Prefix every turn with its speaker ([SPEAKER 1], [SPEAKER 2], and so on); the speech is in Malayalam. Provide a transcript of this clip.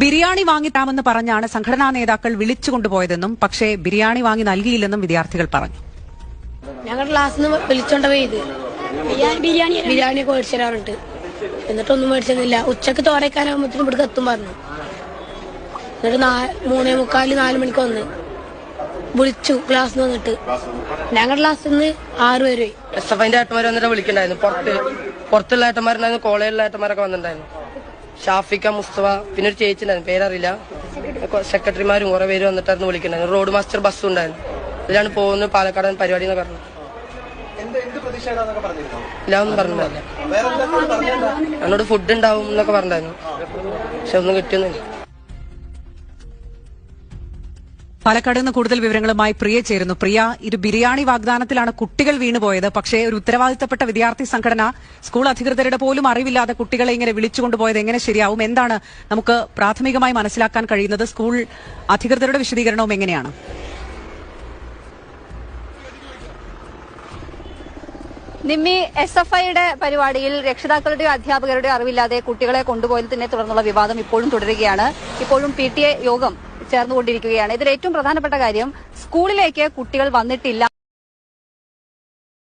[SPEAKER 1] ബിരിയാണി വാങ്ങിത്താമെന്ന് പറഞ്ഞാണ് സംഘടനാ നേതാക്കൾ വിളിച്ചുകൊണ്ടുപോയതെന്നും പക്ഷേ ബിരിയാണി വാങ്ങി നൽകിയില്ലെന്നും വിദ്യാർത്ഥികൾ പറഞ്ഞു.
[SPEAKER 2] ഞങ്ങളുടെ ക്ലാസ് വിളിച്ചോണ്ട പോയത് ബിരിയാണി ബിരിയാണി ഒക്കെ മേടിച്ചു തരാറുണ്ട് എന്നിട്ടൊന്നും മേടിച്ചെന്നില്ല ഉച്ചയ്ക്ക് തോരക്കാനാകുമ്പോഴത്തേനും ഇവിടെ എത്തും പറഞ്ഞു. എന്നിട്ട് മൂന്നേ മുക്കാൽ നാല് മണിക്ക് വന്ന് വിളിച്ചു ക്ലാസ് വന്നിട്ട്. ഞങ്ങളുടെ ക്ലാസ്സിൽ നിന്ന് ആറ് പേര് പോയി.
[SPEAKER 3] എസ് എഫ് ഐന്റെ ഏട്ടന്മാർ വന്നിട്ട് വിളിക്കണ്ടായിരുന്നു. പുറത്ത് പുറത്തുള്ള ഏട്ടന്മാരുണ്ടായിരുന്നു കോളേജിലുള്ള ഏട്ടന്മാരൊക്കെ വന്നിട്ടുണ്ടായിരുന്നു. ഷാഫിക്ക മുസ്തഫ പിന്നെ ഒരു ചേച്ചിണ്ടായിരുന്നു പേരറിയില്ല. സെക്രട്ടറിമാരും കുറെ പേര് വന്നിട്ടായിരുന്നു വിളിക്കണ്ടായിരുന്നു റോഡ് മാസ്റ്റർ ബസ് ഉണ്ടായിരുന്നു. ഇതിലാണ് പോകുന്നത് പാലക്കാട് പരിപാടി എന്ന് പറഞ്ഞു ഇല്ല ഒന്നും പറഞ്ഞില്ല എന്നോട് ഫുഡ് ഉണ്ടാവും എന്നൊക്കെ പറഞ്ഞായിരുന്നു പക്ഷെ ഒന്നും കിട്ടിയൊന്നുമില്ല.
[SPEAKER 1] പാലക്കാട് നിന്ന് കൂടുതൽ വിവരങ്ങളുമായി പ്രിയ ചേരുന്നു. പ്രിയ ഇത് ബിരിയാണി വാഗ്ദാനത്തിലാണ് കുട്ടികൾ വീണുപോയത്. പക്ഷേ ഒരു ഉത്തരവാദിത്തപ്പെട്ട വിദ്യാർത്ഥി സംഘടന സ്കൂൾ അധികൃതരുടെ പോലും അറിവില്ലാതെ കുട്ടികളെ ഇങ്ങനെ വിളിച്ചുകൊണ്ടുപോയത് എങ്ങനെ ശരിയാവും? എന്താണ് നമുക്ക് പ്രാഥമികമായി മനസ്സിലാക്കാൻ കഴിയുന്നത്? സ്കൂൾ അധികൃതരുടെ വിശദീകരണവും എങ്ങനെയാണ്?
[SPEAKER 4] നിമ്മി എസ് എഫ് ഐയുടെ പരിപാടിയിൽ രക്ഷിതാക്കളുടെയോ അധ്യാപകരുടെയോ അറിവില്ലാതെ കുട്ടികളെ കൊണ്ടുപോയതിനെ തുടർന്നുള്ള വിവാദം ഇപ്പോഴും തുടരുകയാണ്. ഇപ്പോഴും പി യോഗം ചേർന്നുകൊണ്ടിരിക്കുകയാണ്. ഇതിൽ ഏറ്റവും പ്രധാനപ്പെട്ട കാര്യം സ്കൂളിലേക്ക് കുട്ടികൾ വന്നിട്ടില്ല